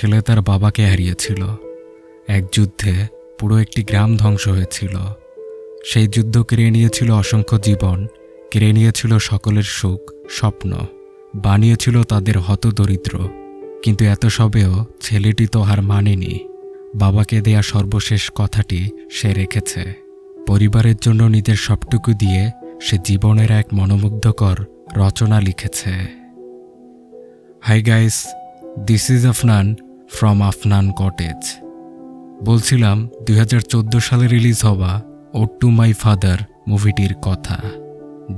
ছেলে তার বাবাকে হারিয়েছিল। এক যুদ্ধে পুরো একটি গ্রাম ধ্বংস হয়েছিল। সেই যুদ্ধ কেড়ে নিয়েছিল অসংখ্য জীবন, কেড়ে নিয়েছিল সকলের সুখ, স্বপ্ন, বানিয়েছিল তাদের হত দরিদ্র কিন্তু এত সবেও ছেলেটি তো হার মানেনি। বাবাকে দেয়া সর্বশেষ কথাটি সে রেখেছে। পরিবারের জন্য নিজের সবটুকু দিয়ে সে জীবনের এক মনোমুগ্ধকর রচনা লিখেছে। Hi guys, this is Afnan from Afnan cottage বলছিলাম, দুই হাজার চোদ্দ সালে রিলিজ হওয়া ও টু মাই ফাদার মুভিটির কথা।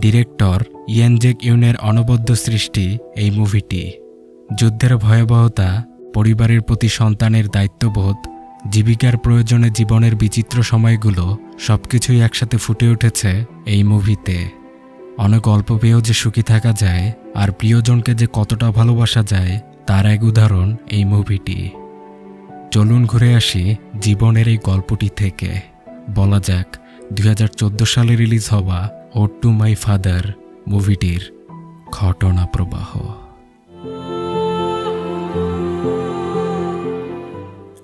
ডিরেক্টর ইয়ানজেক ইউনের অনবদ্য সৃষ্টি এই মুভিটি। যুদ্ধের ভয়াবহতা, পরিবারের প্রতি সন্তানের দায়িত্ববোধ, জীবিকার প্রয়োজনে জীবনের বিচিত্র সময়গুলো সবকিছুই একসাথে ফুটে উঠেছে এই মুভিতে। অনেক অল্প পেয়েও যে সুখী থাকা যায়, আর প্রিয়জনকে যে কতটা ভালোবাসা যায় তার এক উদাহরণ এই মুভিটি। চলুন ঘুরে আসি জীবনের এই গল্পটি থেকে। বলা যাক, দুই হাজার চোদ্দ সালে রিলিজ হওয়া ও টু মাই ফাদার মুভিটির ঘটনা প্রবাহ।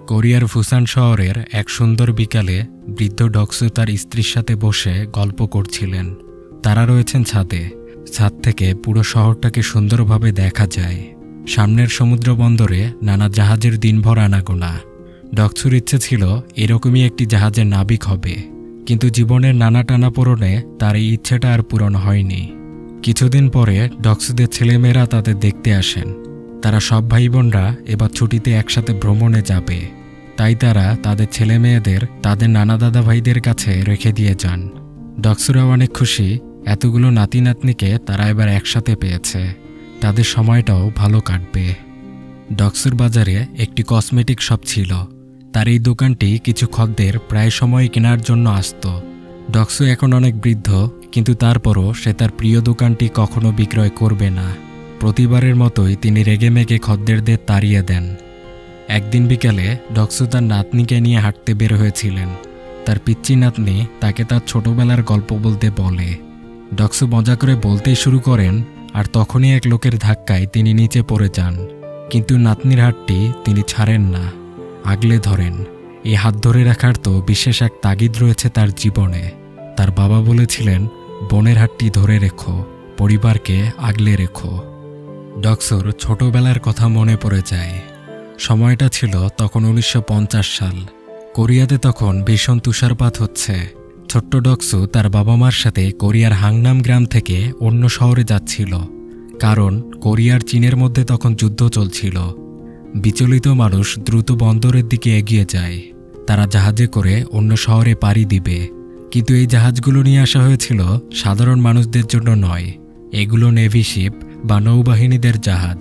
কোরিয়ার ফুসান শহরের এক সুন্দর বিকালে বৃদ্ধ ডক্সু তার স্ত্রীর সাথে বসে গল্প করছিলেন। তারা রয়েছেন ছাদে। ছাদ থেকে পুরো শহরটাকে সুন্দরভাবে দেখা যায়। সামনের সমুদ্র বন্দরে নানা জাহাজের দিনভর আনাগোনা। ডক্সুর ইচ্ছে ছিল এরকমই একটি জাহাজের নাবিক হবে, কিন্তু জীবনের নানা টানা পূরণে তার এই ইচ্ছেটা আর পূরণ হয়নি। কিছুদিন পরে ডক্সুদের ছেলেমেয়েরা তাদের দেখতে আসেন। তারা সব ভাই বোনরা এবার ছুটিতে একসাথে ভ্রমণে যাবে। তাই তারা তাদের ছেলে মেয়েদের তাদের নানা দাদা ভাইদের কাছে রেখে দিয়ে যান। ডক্সুরা অনেক খুশি, এতগুলো নাতি নাতনিকে তারা এবার একসাথে পেয়েছে। তাদের সময়টাও ভালো কাটবে। ডক্সুর বাজারে একটি কসমেটিক শপ ছিল। তার এই দোকানটি কিছু খদ্দের প্রায় সময় কেনার জন্য আসত। ডক্সু এখন অনেক বৃদ্ধ, কিন্তু তারপরও সে তার প্রিয় দোকানটি কখনো বিক্রয় করবে না। প্রতিবারের মতোই তিনি রেগে মেগে খদ্দেরদের তাড়িয়ে দেন। একদিন বিকালে ডক্সু তার নাতনিকে নিয়ে হাঁটতে বের হয়েছিলেন। তার পিচ্চি নাতনি তাকে তার ছোটবেলার গল্প বলতে বলে। ডক্সু মজা করে বলতেই শুরু করেন আর তখনই এক লোকের ধাক্কায় তিনি নিচে পড়ে যান। কিন্তু নাতনির হাতটি তিনি ছাড়েন না, আগলে ধরেন। এই হাত ধরে রাখার তো বিশেষ এক তাগিদ রয়েছে তার জীবনে। তার বাবা বলেছিলেন, বোনের হাতটি ধরে রেখো, পরিবারকে আগলে রেখো। ডক্সর ছোটবেলার কথা মনে পড়ে যায়। সময়টা ছিল তখন উনিশশো পঞ্চাশ সাল। কোরিয়াতে তখন ভীষণ তুষারপাত হচ্ছে। ছোট্ট ডক্সু তার বাবা মার সাথে কোরিয়ার হাংনাম গ্রাম থেকে অন্য শহরে যাচ্ছিল, কারণ কোরিয়ার চীনের মধ্যে তখন যুদ্ধ চলছিল। বিচলিত মানুষ দ্রুত বন্দরের দিকে এগিয়ে যায়। তারা জাহাজে করে অন্য শহরে পাড়ি দিবে। কিন্তু এই জাহাজগুলো নিয়ে আসা হয়েছিল সাধারণ মানুষদের জন্য নয়। এগুলো নেভি শিপ বা নৌবাহিনীদের জাহাজ।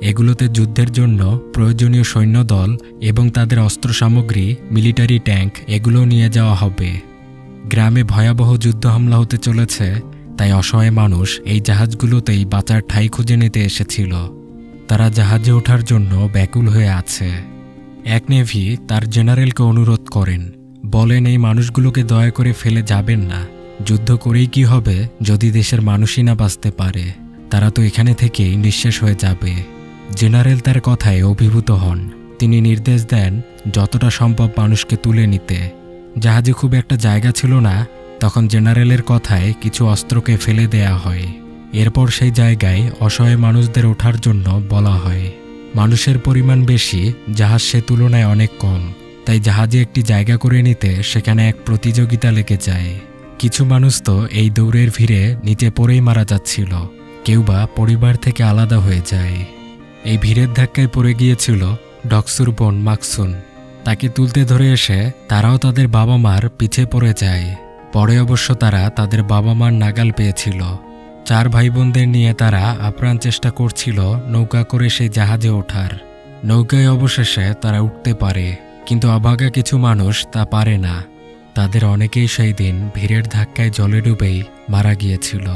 এগুলোতে যুদ্ধের জন্য প্রয়োজনীয় সৈন্যদল এবং তাদের অস্ত্র সামগ্রী, মিলিটারি ট্যাঙ্ক এগুলো নিয়ে যাওয়া হবে। গ্রামে ভয়াবহ যুদ্ধ হামলা হতে চলেছে, তাই অসহায় মানুষ এই জাহাজগুলোতেই বাঁচার ঠাঁই খুঁজে নিতে এসেছিল। তারা জাহাজে ওঠার জন্য ব্যাকুল হয়ে আছে। এক নেভি তার জেনারেলকে অনুরোধ করেন, বলেন এই মানুষগুলোকে দয়া করে ফেলে যাবেন না। যুদ্ধ করেই কি হবে, যদি দেশের মানুষই না বাঁচতে পারে? তারা তো এখানে থেকেই নিঃশেষ হয়ে যাবে। জেনারেল তার কথায় অভিভূত হন। তিনি নির্দেশ দেন, যতটা সম্ভব মানুষকে তুলে নিতে। জাহাজে খুব একটা জায়গা ছিল না, তখন জেনারেলের কথায় কিছু অস্ত্রকে ফেলে দেয়া হয়। এরপর সেই জায়গায় অসহায় মানুষদের ওঠার জন্য বলা হয়। মানুষের পরিমাণ বেশি, জাহাজ সে তুলনায় অনেক কম। তাই জাহাজে একটি জায়গা করে নিতে সেখানে এক প্রতিযোগিতা লেগে যায়। কিছু মানুষ তো এই দৌড়ের ভিড়ে নিচে পড়েই মারা যাচ্ছিল। কেউ বা পরিবার থেকে আলাদা হয়ে যায়। এই ভিড়ের ধাক্কায় পড়ে গিয়েছিল ডক্সুর বোন মাকসুন। তাকে তুলতে ধরে এসে তারাও তাদের বাবা মার পিছে পড়ে যায়। পরে অবশ্য তারা তাদের বাবা মার নাগাল পেয়েছিল। চার ভাই বোনদের নিয়ে তারা আপ্রাণ চেষ্টা করছিল নৌকা করে সেই জাহাজে ওঠার। নৌকায় অবশেষে তারা উঠতে পারে, কিন্তু অভাগা কিছু মানুষ তা পারে না। তাদের অনেকেই সেই দিন ভিড়ের ধাক্কায় জলে ডুবেই মারা গিয়েছিল।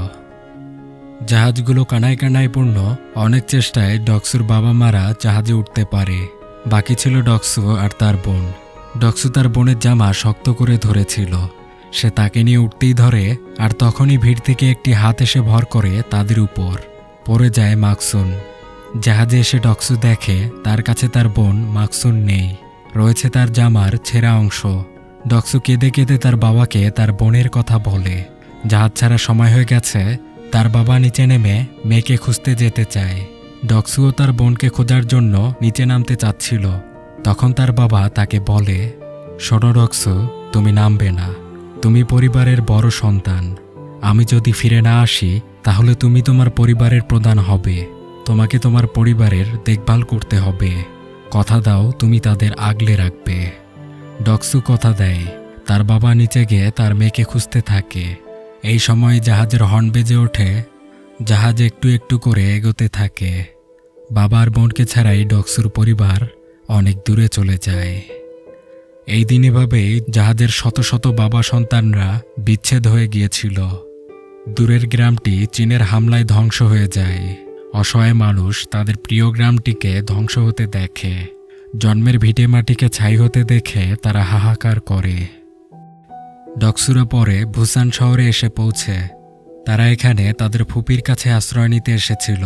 জাহাজগুলো কানায় কানায় পূর্ণ, অনেক চেষ্টায় ডক্সুর বাবা মারা জাহাজে উঠতে পারে। বাকি ছিল ডক্সু আর তার বোন। ডক্সু তার বোনের জামা শক্ত করে ধরেছিল। সে তাকে নিয়ে উঠতেই ধরে আর তখনই ভিড় থেকে একটি হাত এসে ভর করে তাদের উপর। পড়ে যায় মাকসুন। জাহাজে এসে ডক্সু দেখে তার কাছে তার বোন মাকসুন নেই। রয়েছে তার জামার ছেঁড়া অংশ। ডক্সু কেঁদে কেঁদে তার বাবাকে তার বোনের কথা বলে। জাহাজ ছাড়া সময় হয়ে গেছে, তার বাবা নিচে নেমে মেয়েকে খুঁজতে যেতে চায়। ডক্সুও তার বোনকে খোঁজার জন্য নিচে নামতে চাচ্ছিল। তখন তার বাবা তাকে বলে, শোনো ডক্সু তুমি নামবে না। তুমি পরিবারের বড় সন্তান। আমি যদি ফিরে না আসি, তাহলে তুমি তোমার পরিবারের প্রধান হবে। তোমাকে তোমার পরিবারের দেখভাল করতে হবে। কথা দাও, তুমি তাদের আগলে রাখবে। ডক্সু কথা দেয়। তার বাবা নিচে গিয়ে তার মেয়েকে খুঁজতে থাকে। এই সময় জাহাজের হর্ন বেজে ওঠে। জাহাজ একটু একটু করে এগোতে থাকে। বাবার বোনকে ছাড়াই ডক্সুর পরিবার অনেক দূরে চলে যায়। এই দিন এভাবেই জাহাজের শত শত বাবা সন্তানরা বিচ্ছেদ হয়ে গিয়েছিল। দূরের গ্রামটি চীনের হামলায় ধ্বংস হয়ে যায়। অসহায় মানুষ তাদের প্রিয় গ্রামটিকে ধ্বংস হতে দেখে। জন্মের ভিটে মাটিকে ছাই হতে দেখে তারা হাহাকার করে। ডক্সুরা পরে ভুসান শহরে এসে পৌঁছে। তারা এখানে তাদের ফুপির কাছে আশ্রয় নিতে এসেছিল।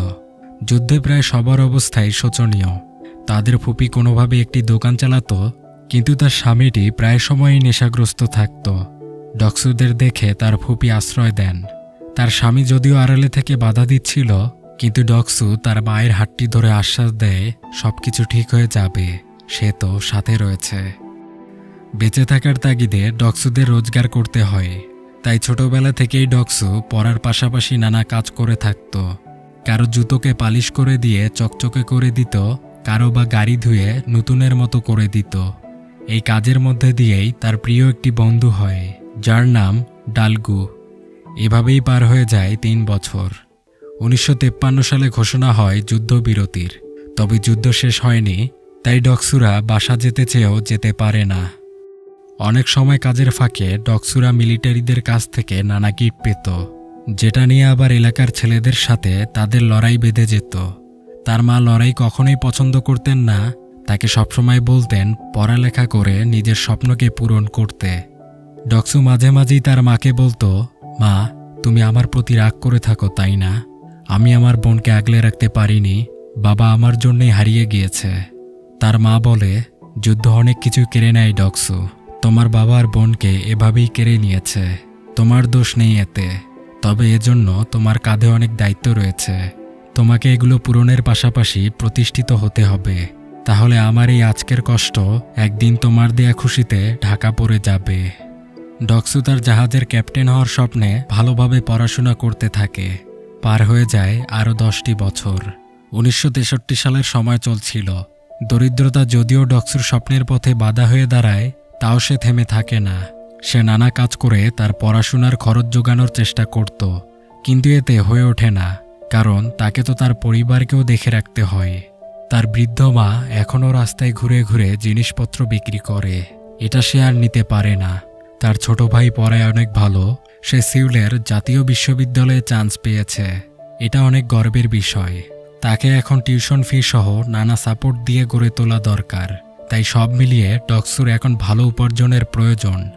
যুদ্ধে প্রায় সবার অবস্থাই শোচনীয়। তাদের ফুপি কোনোভাবে একটি দোকান চালাতো, কিন্তু তার স্বামীটি প্রায় সময়ই নেশাগ্রস্ত থাকত। ডক্সুদের দেখে তার ফুপি আশ্রয় দেন। তার স্বামী যদিও আড়ালে থেকে বাধা দিচ্ছিল, কিন্তু ডক্সু তার মায়ের হাতটি ধরে আশ্বাস দেয়, সবকিছু ঠিক হয়ে যাবে, সে তো সাথে রয়েছে। বেঁচে থাকার তাগিদে ডক্সুদের রোজগার করতে হয়। তাই ছোটবেলা থেকেই ডক্সু পড়ার পাশাপাশি নানা কাজ করে থাকত। কারও জুতোকে পালিশ করে দিয়ে চকচকে করে দিত, কারও বা গাড়ি ধুয়ে নতুনের মতো করে দিত। এই কাজের মধ্যে দিয়েই তার প্রিয় একটি বন্ধু হয়, যার নাম ডালগু। এভাবেই পার হয়ে যায় তিন বছর। উনিশশো সালে ঘোষণা হয় যুদ্ধবিরতির। তবে যুদ্ধ শেষ হয়নি, তাই ডক্সুরা বাসা যেতে চেয়েও যেতে পারে না। অনেক সময় কাজের ফাঁকে ডক্সুরা মিলিটারিদের কাছ থেকে নানা গিট পেত, যেটা নিয়ে আবার এলাকার ছেলেদের সাথে তাদের লড়াই বেঁধে যেত। তার মা লড়াই কখনোই পছন্দ করতেন না, তাকে সবসময় বলতেন পড়ালেখা করে নিজের স্বপ্নকে পূরণ করতে। ডক্সু মাঝে মাঝেই তার মাকে বলতো, মা, তুমি আমার প্রতি রাগ করে থাকো, তাই না? আমি আমার বোনকে আগলে রাখতে পারিনি, বাবা আমার জন্যই হারিয়ে গিয়েছে। তার মা বলে, যুদ্ধ অনেক কিছু কেড়ে নেয় ডক্সু। তোমার বাবার বোনকে এভাবেই কেড়ে নিয়েছে। তোমার দোষ নেই এতে। তবে এজন্য তোমার কাঁধে অনেক দায়িত্ব রয়েছে। তোমাকে এগুলো পূরণের পাশাপাশি প্রতিষ্ঠিত হতে হবে। তাহলে আমার এই আজকের কষ্ট একদিন তোমার দেয়া খুশিতে ঢাকা পড়ে যাবে। ডক্সু তার জাহাজের ক্যাপ্টেন হওয়ার স্বপ্নে ভালোভাবে পড়াশোনা করতে থাকে। পার হয়ে যায় আরও দশটি বছর। উনিশশো তেষট্টি সালের সময় চলছিল। দরিদ্রতা যদিও ডক্সুর স্বপ্নের পথে বাধা হয়ে দাঁড়ায় তাও সে থেমে থাকে না। সে নানা কাজ করে তার পড়াশোনার খরচ জোগানোর চেষ্টা করত, কিন্তু এতে হয়ে ওঠে না, কারণ তাকে তো তার পরিবারকেও দেখে রাখতে হয়। তার বৃদ্ধ মা এখনও রাস্তায় ঘুরে ঘুরে জিনিসপত্র বিক্রি করে। এটা সে আর নিতে পারে না। তার ছোট ভাই পড়ায় অনেক ভালো, সে সিউলের জাতীয় বিশ্ববিদ্যালয়ে চান্স পেয়েছে। এটা অনেক গর্বের বিষয়। তাকে এখন টিউশন ফি সহ নানা সাপোর্ট দিয়ে গড়ে তোলা দরকার। তাই সব মিলিয়ে টক্সুর এখন ভালো উপার্জনের প্রয়োজন।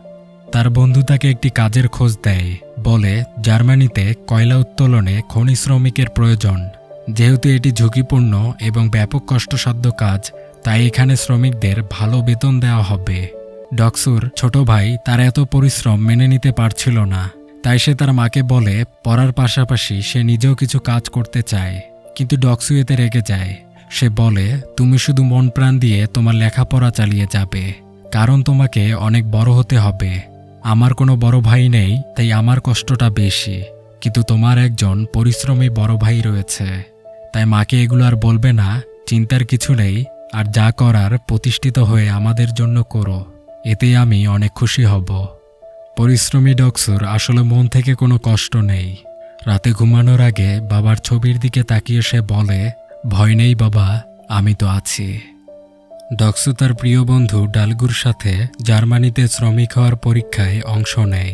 তার বন্ধু তাকে একটি কাজের খোঁজ দেয়, বলে জার্মানিতে কয়লা উত্তোলনে খনি শ্রমিকের প্রয়োজন। যেহেতু এটি ঝুঁকিপূর্ণ এবং ব্যাপক কষ্টসাধ্য কাজ, তাই এখানে শ্রমিকদের ভালো বেতন দেওয়া হবে। ডক্সুর ছোট ভাই তার এত পরিশ্রম মেনে নিতে পারছিল না। তাই সে তার মাকে বলে, পড়ার পাশাপাশি সে নিজেও কিছু কাজ করতে চায়। কিন্তু ডক্সু এতে রেগে যায়। সে বলে, তুমি শুধু মন প্রাণ দিয়ে তোমার লেখাপড়া চালিয়ে যাবে, কারণ তোমাকে অনেক বড় হতে হবে। আমার কোনো বড় ভাই নেই, তাই আমার কষ্টটা বেশি। কিন্তু তোমার একজন পরিশ্রমী বড় ভাই রয়েছে। তাই মাকে এগুলো আর বলবে না, চিন্তার কিছু নেই, আর যা করার প্রতিষ্ঠিত হয়ে আমাদের জন্য করো। এতে আমি অনেক খুশি হব। পরিশ্রমী ডক্সুর আসলে মন থেকে কোনো কষ্ট নেই। রাতে ঘুমানোর আগে বাবার ছবির দিকে তাকিয়ে সে বলে ভয় নেই বাবা, আমি তো আছি। ডক্সু তার প্রিয় বন্ধু ডালগুর সাথে জার্মানিতে শ্রমিক হওয়ার পরীক্ষায় অংশ নেয়।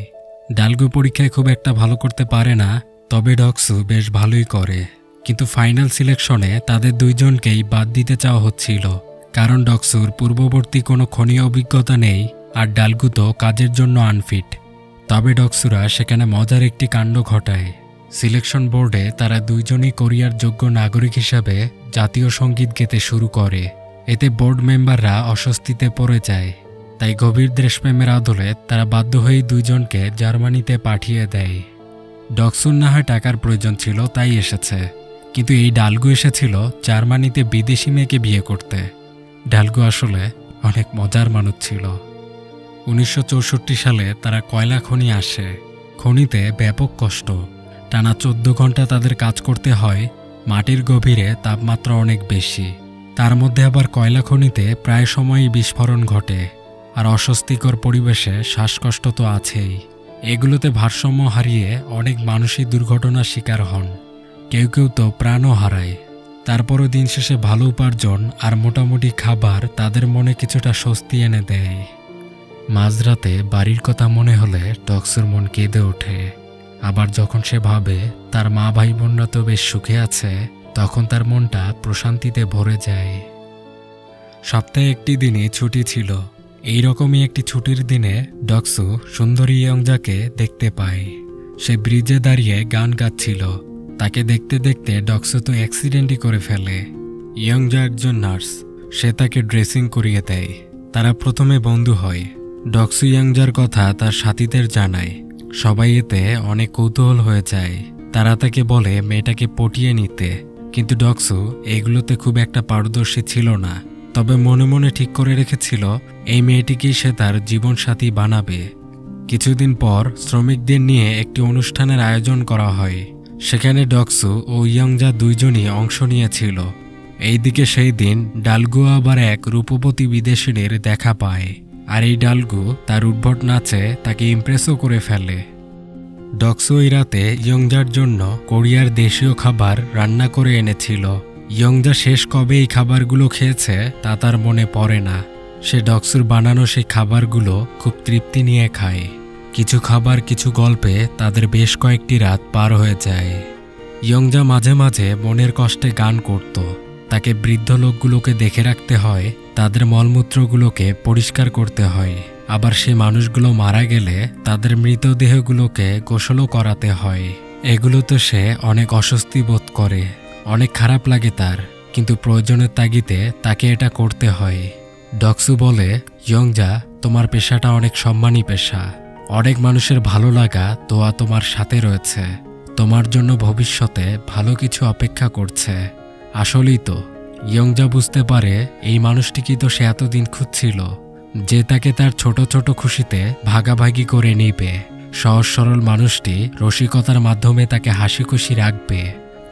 ডালগু পরীক্ষায় খুব একটা ভালো করতে পারে না, তবে ডক্সু বেশ ভালোই করে। কিন্তু ফাইনাল সিলেকশনে তাদের দুইজনকেই বাদ দিতে চাওয়া হচ্ছিল, কারণ ডক্সুর পূর্ববর্তী কোনো খনীয় অভিজ্ঞতা নেই আর ডালগু তো কাজের জন্য আনফিট। তবে ডক্সুরা সেখানে মজার একটি কাণ্ড ঘটায়। সিলেকশন বোর্ডে তারা দুইজনই কোরিয়ার যোগ্য নাগরিক হিসাবে জাতীয় সংগীত গেতে শুরু করে। এতে বোর্ড মেম্বাররা অস্বস্তিতে পড়ে যায়। তাই গভীর দেশপ্রেমের আদলে তারা বাধ্য হয়েই দুইজনকে জার্মানিতে পাঠিয়ে দেয়। ডকসুন না হয় টাকার প্রয়োজন ছিল, তাই এসেছে। কিন্তু এই ডালগু এসেছিল জার্মানিতে বিদেশি মেয়েকে বিয়ে করতে। ডালগু আসলে অনেক মজার মানুষ ছিল। উনিশশো চৌষট্টি সালে তারা কয়লা খনি আসে। খনিতে ব্যাপক কষ্ট। টানা চোদ্দ ঘণ্টা তাদের কাজ করতে হয়, মাটির গভীরে তাপমাত্রা অনেক বেশি। তার মধ্যে আবার কয়লা খনিতে প্রায় সময়ই বিস্ফোরণ ঘটে, আর অস্বস্তিকর পরিবেশে শ্বাসকষ্ট তো আছেই। এগুলোতে ভারসাম্য হারিয়ে অনেক মানুষই দুর্ঘটনার শিকার হন, কেউ কেউ তো প্রাণও হারায়। তারপরও দিন শেষে ভালো উপার্জন আর মোটামুটি খাবার তাদের মনে কিছুটা স্বস্তি এনে দেয়। মাঝরাতে বাড়ির কথা মনে হলে টক্সুর মন কেঁদে ওঠে। আবার যখন সে ভাবে তার মা ভাই বোনরা তো বেশ সুখে আছে, তখন তার মনটা প্রশান্তিতে ভরে যায়। সপ্তাহে একটি দিনে ছুটি ছিল। এই রকমই একটি ছুটির দিনে ডক্সু সুন্দরী ইয়ংজাকে দেখতে পায়। সে ব্রিজে দাঁড়িয়ে গান গাচ্ছিল। তাকে দেখতে দেখতে ডক্সু তো অ্যাক্সিডেন্টই করে ফেলে। ইয়ংজা একজন নার্স। সে তাকে ড্রেসিং করিয়ে দেয়। তারা প্রথমে বন্ধু হয়। ডক্সু ইয়াংজার কথা তার সাথীদের জানায়। সবাই এতে অনেক কৌতূহল হয়ে যায়। তারা তাকে বলে, মেয়েটাকে পটিয়ে নিতে। কিন্তু ডক্সু এগুলোতে খুব একটা পারদর্শী ছিল না। তবে মনে মনে ঠিক করে রেখেছিল, এই মেয়েটিকেই সে তার জীবনসাথী বানাবে। কিছুদিন পর শ্রমিকদের নিয়ে একটি অনুষ্ঠানের আয়োজন করা হয়। সেখানে ডক্সু ও ইয়ংজা দুইজনই অংশ নিয়েছিল। এইদিকে সেই দিন ডালগুয়া আবার এক রূপবতী বিদেশিনীর দেখা পায়। আর এই ডালগু তার উদ্ভট নাচে তাকে ইমপ্রেসও করে ফেলে। ডক্সু এই রাতে ইয়ংজার জন্য কোরিয়ার দেশীয় খাবার রান্না করে এনেছিল। ইয়ংজা শেষ কবে এই খাবারগুলো খেয়েছে তা তার মনে পড়ে না। সে ডক্সুর বানানো সেই খাবারগুলো খুব তৃপ্তি নিয়ে খায়। কিছু খাবার, কিছু গল্পে তাদের বেশ কয়েকটি রাত পার হয়ে যায়। ইয়ংজা মাঝে মাঝে মনের কষ্টে গান করত। তাকে বৃদ্ধ লোকগুলোকে দেখে রাখতে হয় তাদের মলমূত্রগুলোকে পরিষ্কার করতে হয়। আবার সে মানুষগুলো মারা গেলে তাদের মৃতদেহগুলোকে গোসলও করাতে হয়। এগুলোতে সে অনেক অস্বস্তি বোধ করে, অনেক খারাপ লাগে তার, কিন্তু প্রয়োজনের তাগিদে তাকে এটা করতে হয়। ডক্সু বলে ইয়ংজা তোমার পেশাটা অনেক সম্মানী পেশা। অনেক মানুষের ভালো লাগা তোয়া তোমার সাথে রয়েছে। তোমার জন্য ভবিষ্যতে ভালো কিছু অপেক্ষা করছে। আসলেই তো ইয়ংজা বুঝতে পারে এই মানুষটিকে তো সে এতদিন খুঁজছিল, যে তাকে তার ছোট ছোট খুশিতে ভাগাভাগি করে নিবে। সহজ সরল মানুষটি রসিকতার মাধ্যমে তাকে হাসি খুশি রাখবে।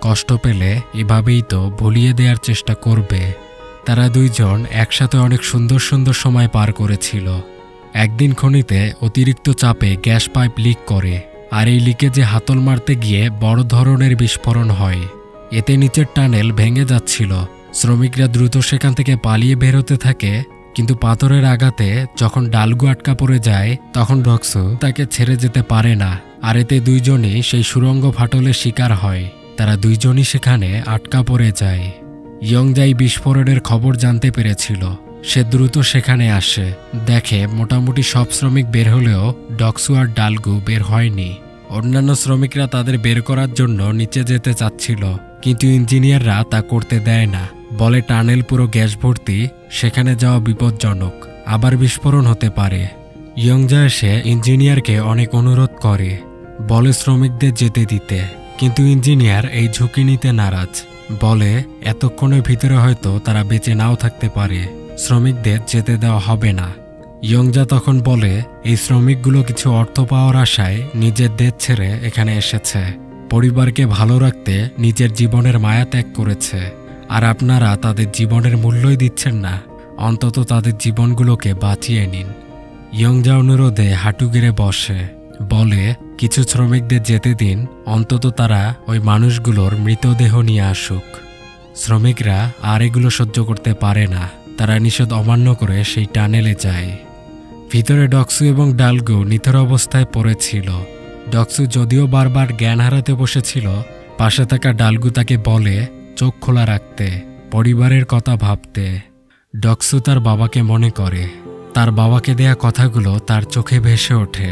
কষ্ট পেলে এভাবেই তো ভুলিয়ে দেওয়ার চেষ্টা করবে। তারা দুইজন একসাথে অনেক সুন্দর সুন্দর সময় পার করেছিল। একদিন খনিতে অতিরিক্ত চাপে গ্যাস পাইপ লিক করে, আর এই লিকেজে হাতল মারতে গিয়ে বড় ধরনের বিস্ফোরণ হয়। এতে নিচের টানেল ভেঙে যাচ্ছিল। শ্রমিকরা দ্রুত সেখান থেকে পালিয়ে বেরোতে থাকে, কিন্তু পাথরের আঘাতে যখন ডালগু আটকা পড়ে যায়, তখন রক্সু তাকে ছেড়ে যেতে পারে না। আর এতে দুইজনই সেই সুরঙ্গ ফাটলের শিকার হয়। তারা দুইজনই সেখানে আটকা পড়ে যায়। ইয়ংজাই বিস্ফোরণের খবর জানতে পেরেছিল। সে দ্রুত সেখানে আসে। দেখে মোটামুটি সব শ্রমিক বের হলেও ডক্সু আর ডালগু বের হয়নি। অন্যান্য শ্রমিকরা তাদের বের করার জন্য নিচে যেতে চাচ্ছিল, কিন্তু ইঞ্জিনিয়াররা তা করতে দেয় না। বলে টানেল পুরো গ্যাস ভর্তি, সেখানে যাওয়া বিপজ্জনক, আবার বিস্ফোরণ হতে পারে। ইয়ংজা এসে ইঞ্জিনিয়ারকে অনেক অনুরোধ করে, বলে শ্রমিকদের যেতে দিতে, কিন্তু ইঞ্জিনিয়ার এই ঝুঁকি নিতে নারাজ। বলে, এতক্ষণের ভিতরে হয়তো তারা বেঁচে নাও থাকতে পারে, শ্রমিকদের যেতে দেওয়া হবে না। ইয়ংজা তখন বলে, এই শ্রমিকগুলো কিছু অর্থ পাওয়ার আশায় নিজের দেশ ছেড়ে এখানে এসেছে। পরিবারকে ভালো রাখতে নিজের জীবনের মায়া ত্যাগ করেছে। আর আপনারা তাদের জীবনের মূল্যই দিচ্ছেন না। অন্তত তাদের জীবনগুলোকে বাঁচিয়ে নিন। ইয়ংজা অনুরোধে হাঁটু গেড়ে বসে। বলে, কিছু শ্রমিকদের যেতে দিন। অন্তত তারা ওই মানুষগুলোর মৃতদেহ নিয়ে আসুক। শ্রমিকরা আর এগুলো সহ্য করতে পারে না। তারা নিষেধ অমান্য করে সেই টানেলে যায়। ভিতরে ডক্সু এবং ডালগু নিথর অবস্থায় পড়েছিল। ডক্সু যদিও বারবার জ্ঞান হারাতে বসেছিল, পাশে থাকা ডালগু তাকে বলে চোখ খোলা রাখতে, পরিবারের কথা ভাবতে, ডক্সু তার বাবাকে মনে করে। তার বাবাকে দেয়া কথাগুলো তার চোখে ভেসে ওঠে।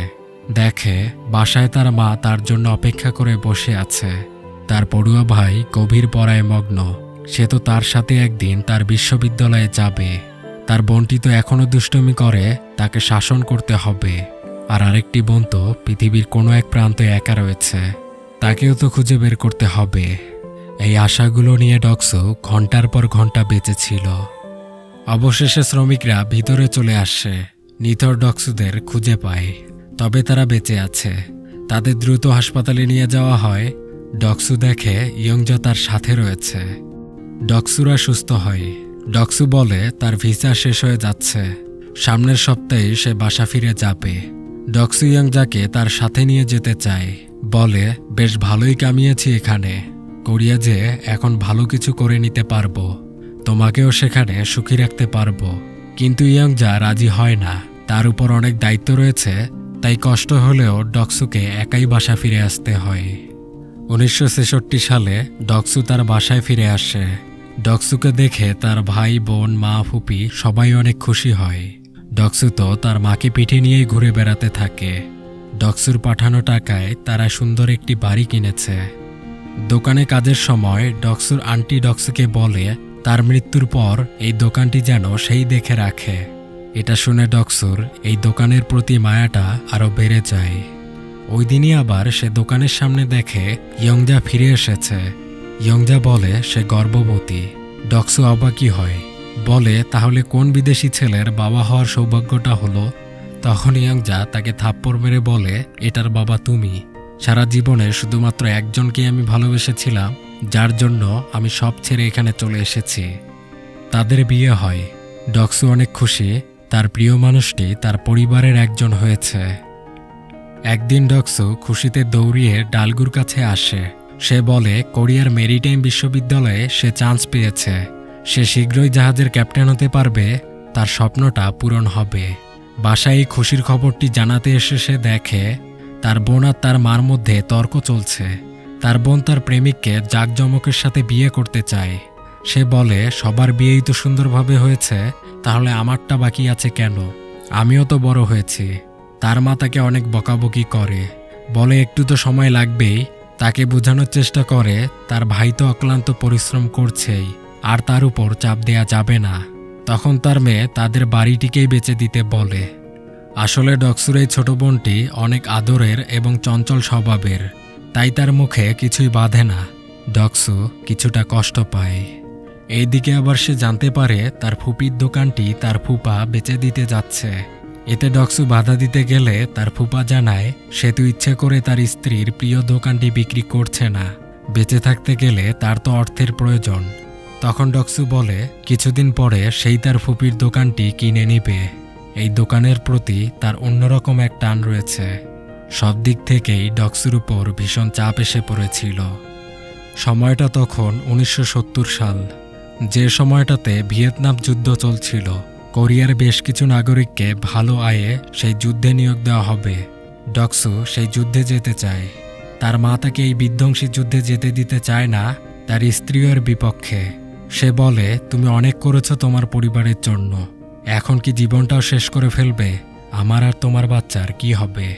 দেখে বাসায় তার মা তার জন্য অপেক্ষা করে বসে আছে। তার পড়ুয়া ভাই গভীর পড়ায় মগ্ন। সে তো তার সাথে একদিন তার বিশ্ববিদ্যালয়ে যাবে। তার বোনটি তো এখনও দুষ্টমি করে, তাকে শাসন করতে হবে। আর আরেকটি বোন তো পৃথিবীর কোনো এক প্রান্তে একা রয়েছে। তাকেও তো খুঁজে বের করতে হবে। এই আশাগুলো নিয়ে ডক্সু ঘণ্টার পর ঘণ্টা বেঁচেছিল অবশেষে শ্রমিকরা ভিতরে চলে আসে। নিথর ডক্সুদের খুঁজে পায়। তবে তারা বেঁচে আছে। তাদের দ্রুত হাসপাতালে নিয়ে যাওয়া হয়। ডক্সু দেখে ইয়ংজা তার সাথে রয়েছে। ডক্সুরা সুস্থ হয়। ডক্সু বলে তার ভিসা শেষ হয়ে যাচ্ছে। সামনের সপ্তাহে সে বাসা ফিরে যাবে। ডক্সু ইয়ংজাকে তার সাথে নিয়ে যেতে চায়। বলে, বেশ ভালোই কামিয়েছি এখানে। কোরিয়া যে এখন ভালো কিছু করে নিতে পারব, তোমাকেও সেখানে সুখী রাখতে পারব। কিন্তু ইয়ংজা রাজি হয় না। তার উপর অনেক দায়িত্ব রয়েছে, তাই কষ্ট হলেও ডক্সুকে একাই বাসা ফিরে আসতে হয়। উনিশশো ছেষট্টি সালে ডক্সু তার বাসায় ফিরে আসে। ডক্সুকে দেখে তার ভাই, বোন, মা, ফুপি সবাই অনেক খুশি হয়। ডক্সু তো তার মাকে পিঠে নিয়েই ঘুরে বেড়াতে থাকে। ডক্সুর পাঠানো টাকায় তারা সুন্দর একটি বাড়ি কিনেছে। দোকানে কাজের সময় ডক্সুর আন্টি ডক্সুকে বলে, তার মৃত্যুর পর এই দোকানটি যেন সেই দেখে রাখে। এটা শুনে ডক্সুর এই দোকানের প্রতি মায়াটা আরও বেড়ে যায়। ওই দিনই আবার সে দোকানের সামনে দেখে ইয়ংজা ফিরে এসেছে। ইয়ংজা বলে, সে গর্ভবতী। ডক্সু অবাকি হয়। বলে, তাহলে কোন বিদেশি ছেলের বাবা হওয়ার সৌভাগ্যটা হলো? তখন ইয়ংজা তাকে থাপ্পড় মেরে বলে, এটার বাবা তুমি। সারা জীবনে শুধুমাত্র একজনকে আমি ভালোবেসেছিলাম, যার জন্য আমি সব ছেড়ে এখানে চলে এসেছি। তাদের বিয়ে হয়। ডক্সু অনেক খুশি, তার প্রিয় মানুষটি তার পরিবারের একজন হয়েছে। একদিন ডক্সু খুশিতে দৌড়িয়ে ডালগুর কাছে আসে। সে বলে, কোরিয়ার মেরিটাইম বিশ্ববিদ্যালয়ে সে চান্স পেয়েছে। সে শীঘ্রই জাহাজের ক্যাপ্টেন হতে পারবে। তার স্বপ্নটা পূরণ হবে। বাসায় খুশির খবরটি জানাতে এসে সে দেখে তার বোন আর তার মার মধ্যে তর্ক চলছে। তার বোন তার প্রেমিককে জাঁকজমকের সাথে বিয়ে করতে চায়। সে বলে, সবার বিয়েই তো সুন্দরভাবে হয়েছে, তাহলে আমারটা বাকি আছে কেন? আমিও তো বড় হয়েছি। তার মা তাকে অনেক বকাবকি করে। বলে, একটু তো সময় লাগবেই। তাকে বোঝানোর চেষ্টা করে, তার ভাই তো অক্লান্ত পরিশ্রম করছেই, আর তার উপর চাপ দেয়া যাবে না। তখন তার মেয়ে তাদের বাড়িটিকেই বেচে দিতে বলে। আসলে ডক্সুর এই ছোট বোনটি অনেক আদরের এবং চঞ্চল স্বভাবের। তাই তার মুখে কিছুই বাঁধে না। ডক্সু কিছুটা কষ্ট পায়। এইদিকে আবার সে জানতে পারে তার ফুপির দোকানটি তার ফুপা বেচে দিতে যাচ্ছে। এতে ডক্সু বাধা দিতে গেলে তার ফুপা জানায়, সে তো ইচ্ছে করে তার স্ত্রীর প্রিয় দোকানটি বিক্রি করছে না। বেঁচে থাকতে গেলে তার তো অর্থের প্রয়োজন। তখন ডক্সু বলে, কিছুদিন পরে সেই তার ফুপির দোকানটি কিনে নিবে। এই দোকানের প্রতি তার অন্যরকম এক টান রয়েছে। সব দিক থেকেই ডক্সুর উপর ভীষণ চাপ এসে পড়েছিল। সময়টা তখন উনিশশো সত্তর সাল। যে সময়টাতে ভিয়েতনাম যুদ্ধ চলছিল, কোরিয়ার বেশ কিছু নাগরিককে ভালো আয়ে সেই যুদ্ধে নিয়োগ দেওয়া হবে। ডক্সু সেই যুদ্ধে যেতে চায়। তার মা তাকে এই বিধ্বংসী যুদ্ধে যেতে দিতে চায় না, তার স্ত্রীর বিপক্ষে। সে বলে, তুমি অনেক করেছ তোমার পরিবারের জন্য। এখন কি জীবনটাও শেষ করে ফেলবে? আমার আর তোমার বাচ্চার কি হবে?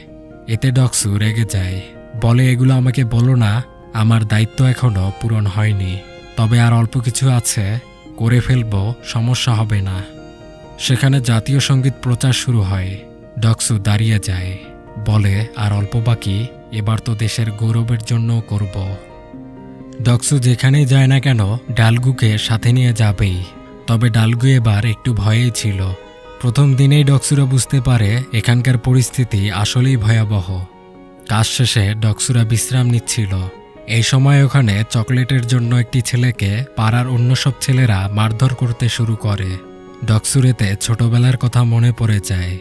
এতে ডক্সু রেগে যায়। বলে, এগুলো আমাকে বলো না, আমার দায়িত্ব এখনও পূরণ হয়নি। তবে আর অল্প কিছু আছে, করে ফেলব, সমস্যা হবে না। সেখানে জাতীয় সংগীত প্রচার শুরু হয়। ডক্সু দাঁড়িয়ে যায়। বলে, আর অল্প বাকি, এবার তো দেশের গৌরবের জন্য করব। ডক্সু যেখানেই যায় না কেন, ডালগুকে সাথে নিয়ে যাবেই। তবে ডালগু এবার একটু ভয়েই ছিল। প্রথম দিনেই ডক্সুরা বুঝতে পারে এখানকার পরিস্থিতি আসলেই ভয়াবহ। কাজ শেষে ডক্সুরা বিশ্রাম নিচ্ছিল। এই সময় ওখানে চকলেটের জন্য একটি ছেলেকে পাড়ার অন্য সব ছেলেরা মারধর করতে শুরু করে। ডক্সুরেতে ছোটবেলার কথা মনে পড়ে যায়।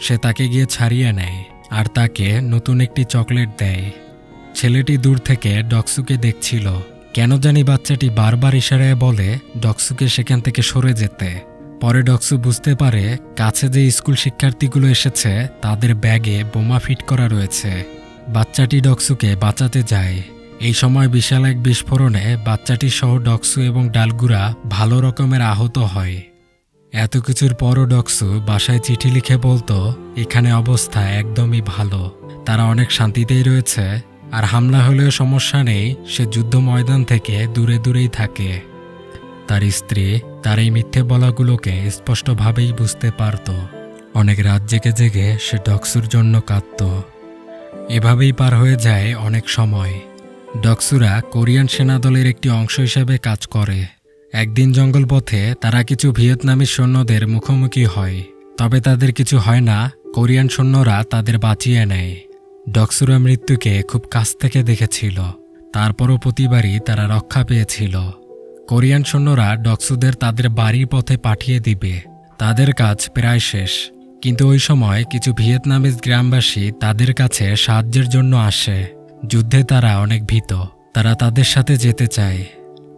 সে তাকে গিয়ে ছাড়িয়ে নেয় আর তাকে নতুন একটি চকলেট দেয়। ছেলেটি দূর থেকে ডক্সুকে দেখছিল। কেন জানি বাচ্চাটি বারবার ইশারায় বলে, ডক্সুকে সেখান থেকে সরে যেতে। পরে ডক্সু বুঝতে পারে, কাছে যে স্কুল শিক্ষার্থীগুলো এসেছে, তাদের ব্যাগে বোমা ফিট করা রয়েছে। বাচ্চাটি ডক্সুকে বাঁচাতে যায়। এই সময় বিশাল এক বিস্ফোরণে বাচ্চাটি সহ ডক্সু এবং ডালগুড়া ভালো রকমের আহত হয়। এত কিছুর পরও ডক্সু বাসায় চিঠি লিখে বলতো, এখানে অবস্থা একদমই ভালো। তারা অনেক শান্তিতেই রয়েছে আর হামলা হলেও সমস্যা নেই, সে যুদ্ধ ময়দান থেকে দূরে দূরেই থাকে। তার স্ত্রী তার এই মিথ্যে বলাগুলোকে স্পষ্টভাবেই বুঝতে পারত। অনেক রাত জেগে জেগে সে ডক্সুর জন্য কাঁদত। এভাবেই পার হয়ে যায় অনেক সময়। ডক্সুরা কোরিয়ান সেনাদলের একটি অংশ হিসেবে কাজ করে। একদিন জঙ্গলপথে তারা কিছু ভিয়েতনামি সৈন্যদের মুখোমুখি হয়। তবে তাদের কিছু হয় না, কোরিয়ান সৈন্যরা তাদের বাঁচিয়ে নেয়। ডক্সুরা মৃত্যুকে খুব কাছ থেকে দেখেছিল। তারপরও প্রতিবারই তারা রক্ষা পেয়েছিল। কোরিয়ান সৈন্যরা ডক্সুদের তাদের বাড়ির পথে পাঠিয়ে দিবে। তাদের কাজ প্রায় শেষ। কিন্তু ওই সময় কিছু ভিয়েতনামিজ গ্রামবাসী তাদের কাছে সাহায্যের জন্য আসে। যুদ্ধে তারা অনেক ভীত। তারা তাদের সাথে যেতে চায়।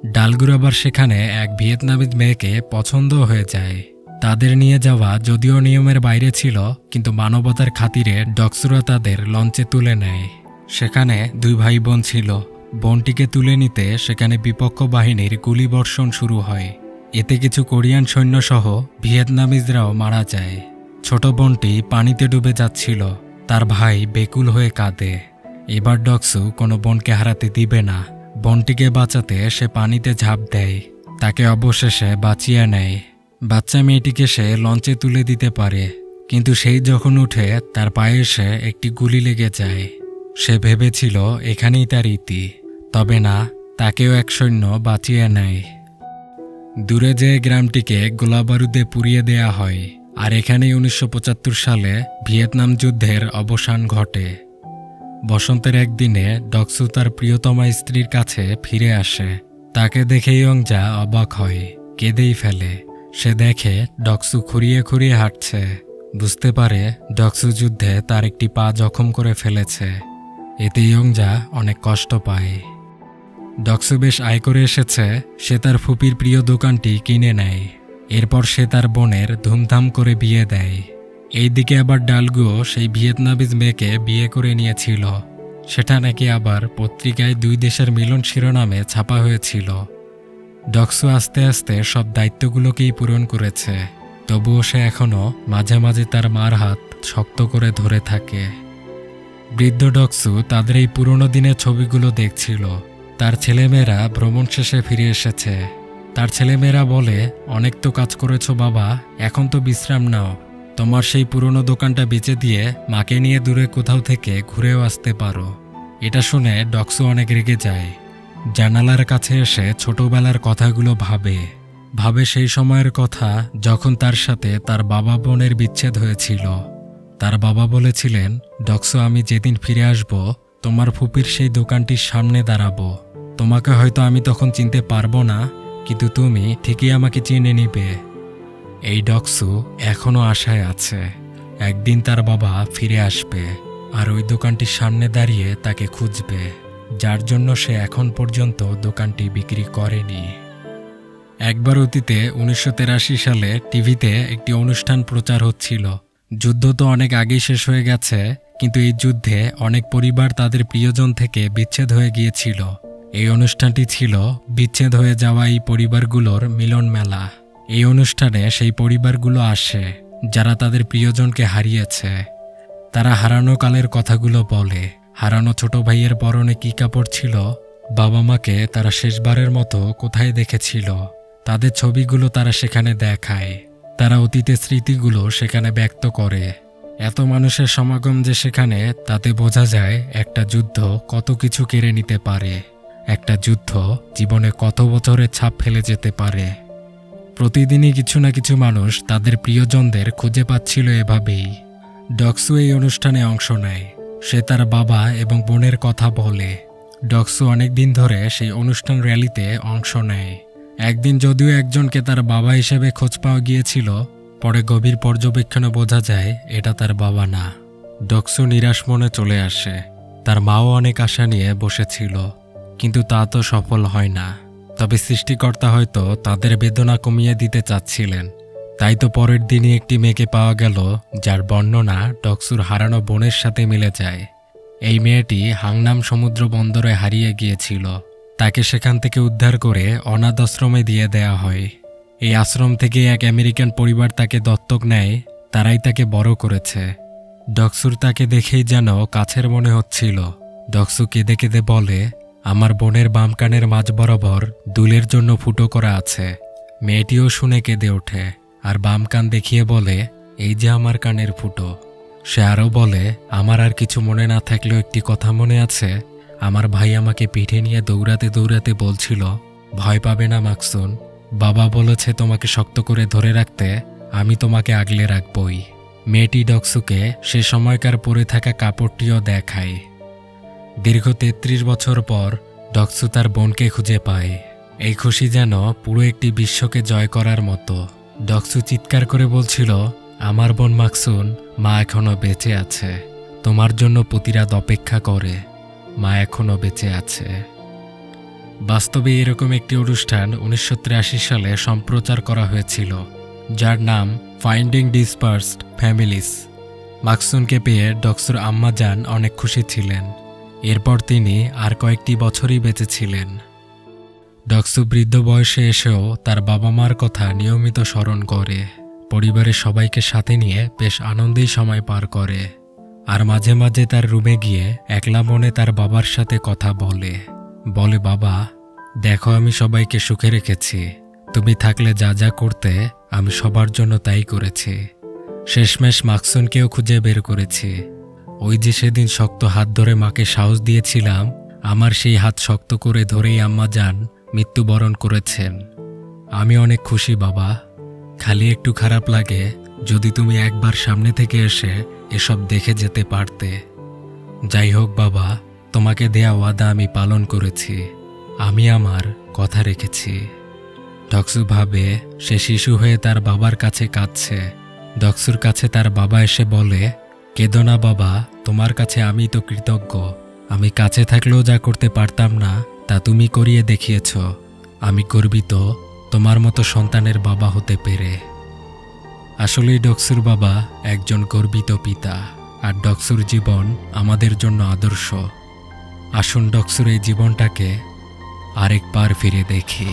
ডালগুর আবার সেখানে এক ভিয়েতনামিজ মেয়েকে পছন্দ হয়ে যায়। তাদের নিয়ে যাওয়া যদিও নিয়মের বাইরে ছিল, কিন্তু মানবতার খাতিরে ডক্সুরা তাদের লঞ্চে তুলে নেয়। সেখানে দুই ভাই বোন ছিল। বোনটিকে তুলে নিতে সেখানে বিপক্ষ বাহিনীর গুলিবর্ষণ শুরু হয়। এতে কিছু কোরিয়ান সৈন্যসহ ভিয়েতনামিজরাও মারা যায়। ছোট বোনটি পানিতে ডুবে যাচ্ছিল। তার ভাই বেকুল হয়ে কাঁদে। এবার ডক্সু কোনো বোনকে হারাতে দিবে না। বোনটিকে বাঁচাতে সে পানিতে ঝাঁপ দেয়। তাকে অবশেষে বাঁচিয়ে নেয়। বাচ্চা মেয়েটিকে সে লঞ্চে তুলে দিতে পারে, কিন্তু সেই যখন উঠে, তার পায়ে এসে একটি গুলি লেগে যায়। সে ভেবেছিল, এখানেই তার ইতি। তবে না, তাকেও এক সৈন্য বাঁচিয়ে নেয়। দূরে যে গ্রামটিকে গোলাবারুদে পুড়িয়ে দেয়া হয়, আর এখানেই উনিশশো পঁচাত্তর সালে ভিয়েতনাম যুদ্ধের অবসান ঘটে। বসন্তের একদিনে ডক্সু তার প্রিয়তমা স্ত্রীর কাছে ফিরে আসে। তাকে দেখে ইয়ংজা অবাক হয়, কেঁদেই ফেলে। সে দেখে ডক্সু খুঁড়িয়ে খুঁড়িয়ে হাঁটছে। বুঝতে পারে ডক্সু যুদ্ধে তার একটি পা জখম করে ফেলেছে। এতে ইয়ংজা অনেক কষ্ট পায়। ডক্সু বেশ আয় করে এসেছে, সে তার ফুপির প্রিয় দোকানটি কিনে নেয়। এরপর সে তার বোনের ধুমধাম করে বিয়ে দেয়। এইদিকে আবার ডালগুও সেই ভিয়েতনামিজ মেয়েকে বিয়ে করে নিয়েছিল। সেটা নাকি আবার পত্রিকায় দুই দেশের মিলন শিরোনামে ছাপা হয়েছিল। ডক্সু আস্তে আস্তে সব দায়িত্বগুলোকেই পূরণ করেছে। তবুও সে এখনও মাঝে মাঝে তার মার হাত শক্ত করে ধরে থাকে। বৃদ্ধ ডক্সু তাদের এই পুরনো দিনের ছবিগুলো দেখছিল। তার ছেলেমেয়েরা ভ্রমণ শেষে ফিরে এসেছে। তার ছেলেমেয়েরা বলে, অনেক তো কাজ করেছ বাবা, এখন তো বিশ্রাম নাও। তোমার সেই পুরনো দোকানটা বেচে দিয়ে মাকে নিয়ে দূরে কোথাও থেকে ঘুরেও আসতে পারো। এটা শুনে ডক্সু অনেক রেগে যায়। জানালার কাছে এসে ছোটবেলার কথাগুলো ভাবে ভাবে সেই সময়ের কথা যখন তার সাথে তার বাবা বোনের বিচ্ছেদ হয়েছিল। তার বাবা বলেছিলেন, ডক্সু, আমি যেদিন ফিরে আসব, তোমার ফুপির সেই দোকানটির সামনে দাঁড়াবো। তোমাকে হয়তো আমি তখন চিনতে পারব না, কিন্তু তুমি ঠিকই আমাকে চিনে নিবে। এই ডক্সু এখনও আশায় আছে, একদিন তার বাবা ফিরে আসবে আর ওই দোকানটির সামনে দাঁড়িয়ে তাকে খুঁজবে। যার জন্য সে এখন পর্যন্ত দোকানটি বিক্রি করেনি। একবার অতীতে উনিশশো সালে টিভিতে একটি অনুষ্ঠান প্রচার হচ্ছিল। যুদ্ধ তো অনেক আগেই শেষ হয়ে গেছে, কিন্তু এই যুদ্ধে অনেক পরিবার তাদের প্রিয়জন থেকে বিচ্ছেদ হয়ে গিয়েছিল। এই অনুষ্ঠানটি ছিল বিচ্ছেদ হয়ে যাওয়া এই পরিবারগুলোর মিলন মেলা। এই অনুষ্ঠানে সেই পরিবারগুলো আসে, যারা তাদের প্রিয়জনকে হারিয়েছে। তারা হারানো কালের কথাগুলো বলে। হারানো ছোট ভাইয়ের পরনে কি কাপড় ছিল? বাবা মাকে তারা শেষবারের মতো কোথায় দেখেছিল? তাদের ছবিগুলো তারা সেখানে দেখায়। তারা অতীতের স্মৃতিগুলো সেখানে ব্যক্ত করে। এত মানুষের সমাগম যে সেখানে, তাতে বোঝা যায় একটা যুদ্ধ কত কিছু কেড়ে নিতে পারে। একটা যুদ্ধ জীবনে কত বছরের ছাপ ফেলে যেতে পারে। প্রতিদিনই কিছু না কিছু মানুষ তাদের প্রিয়জনদের খুঁজে পাচ্ছিল এভাবেই। ডক্সু এই অনুষ্ঠানে অংশ নেয়। সে তার বাবা এবং বোনের কথা বলে। ডক্সু অনেকদিন ধরে সেই অনুষ্ঠান র্যালিতে অংশ নেয়। একদিন যদিও একজনকে তার বাবা হিসেবে খোঁজ পাওয়া গিয়েছিল, পরে গভীর পর্যবেক্ষণে বোঝা যায় এটা তার বাবা না। ডক্সু নিরাশ মনে চলে আসে। তার মাও অনেক আশা নিয়ে বসেছিল, কিন্তু তা তো সফল হয় না। তবে সৃষ্টিকর্তা হয়তো তাদের বেদনা কমিয়ে দিতে চাচ্ছিলেন। তাই তো পরের দিনই একটি মেয়েকে পাওয়া গেল, যার বর্ণনা ডক্সুর হারানো বোনের সাথে মিলে যায়। এই মেয়েটি হাংনাম সমুদ্র বন্দরে হারিয়ে গিয়েছিল। তাকে সেখান থেকে উদ্ধার করে অনাথ আশ্রমে দিয়ে দেয়া হয়। এই আশ্রম থেকে এক আমেরিকান পরিবার তাকে দত্তক নেয়, তারাই তাকে বড় করেছে। ডক্সুর তাকে দেখেই যেন কাছের মনে হচ্ছিল। ডক্সু কেঁদে কেঁদে বলে, আমার বোনের বাম কানের মাঝ বরাবর দুলের জন্য ফুটো করা আছে। মেয়েটিও শুনে কেঁদে ওঠে। আর বাম কান দেখিয়ে বলে, এই যে আমার কানের ফুটো। সে আরও বলে, আমার আর কিছু মনে না থাকলেও একটি কথা মনে আছে। আমার ভাই আমাকে পিঠে নিয়ে দৌড়াতে দৌড়াতে বলছিল, ভয় পাবে না, মাকসুন। বাবা বলেছে তোমাকে শক্ত করে ধরে রাখতে, আমি তোমাকে আগলে রাখবই। মেয়েটি ডক্সুকে সে সময়কার পরে থাকা কাপড়টিও দেখায়। দীর্ঘ তেত্রিশ বছর পর ডক্সু তার বোনকে খুঁজে পায়। এই খুশি যেন পুরো একটি বিশ্বকে জয় করার মতো। ডক্সু চিৎকার করে বলছিল, আমার বোন মাকসুন, মা এখনও বেঁচে আছে। তোমার জন্য প্রতিরাত অপেক্ষা করে। মা এখনও বেঁচে আছে। বাস্তবে এরকম একটি অনুষ্ঠান উনিশশো সালে সম্প্রচার করা হয়েছিল, যার নাম ফাইন্ডিং ডিসপার্সড ফ্যামিলিস মাকসুনকে পেয়ে ডক্সুর আম্মা যান অনেক খুশি ছিলেন। এরপর তিনি আর কয়েকটি বছরই বেঁচে ছিলেন। ডক্সু বৃদ্ধ বয়সে এসেও তার বাবা মার কথা নিয়মিত স্মরণ করে। পরিবারের সবাইকে সাথে নিয়ে বেশ আনন্দেই সময় পার করে। আর মাঝে মাঝে তার রুমে গিয়ে একলা মনে তার বাবার সাথে কথা বলে। বলে, বাবা, দেখো আমি সবাইকে সুখে রেখেছি। তুমি থাকলে যা যা করতে, আমি সবার জন্য তাই করেছি। শেষমেশ মাকসুনকেও খুঁজে বের করেছি। ওই যে সেদিন শক্ত হাত ধরে মাকে সাহস দিয়েছিলাম, আমার সেই হাত শক্ত করে ধরেই আম্মা যান মৃত্যুবরণ করেছেন। আমি অনেক খুশি, বাবা। খালি একটু খারাপ লাগে যদি তুমি একবার সামনে থেকে এসে এসব দেখে যেতে পারতে। যাই হোক, বাবা, তোমাকে দেয়া ওয়াদা আমি পালন করেছি। আমি আমার কথা রেখেছি। ডক্সু ভাবে সে শিশু হয়ে তার বাবার কাছে কাঁদছে। ডক্সুর কাছে তার বাবা এসে বলে, কেঁদো না, বাবা, তোমার কাছে আমি তো কৃতজ্ঞ। আমি কাছে থাকলেও যা করতে পারতাম না তা তুমি করিয়ে দেখিয়েছ, আমি গর্বিত তোমার মতো সন্তানের বাবা হতে পেরে। আসলেই ডক্সুর বাবা একজন গর্বিত পিতা, আর ডক্সুর জীবন আমাদের জন্য আদর্শ। আসুন ডক্সুর এই জীবনটাকে আরেকবার ফিরে দেখি।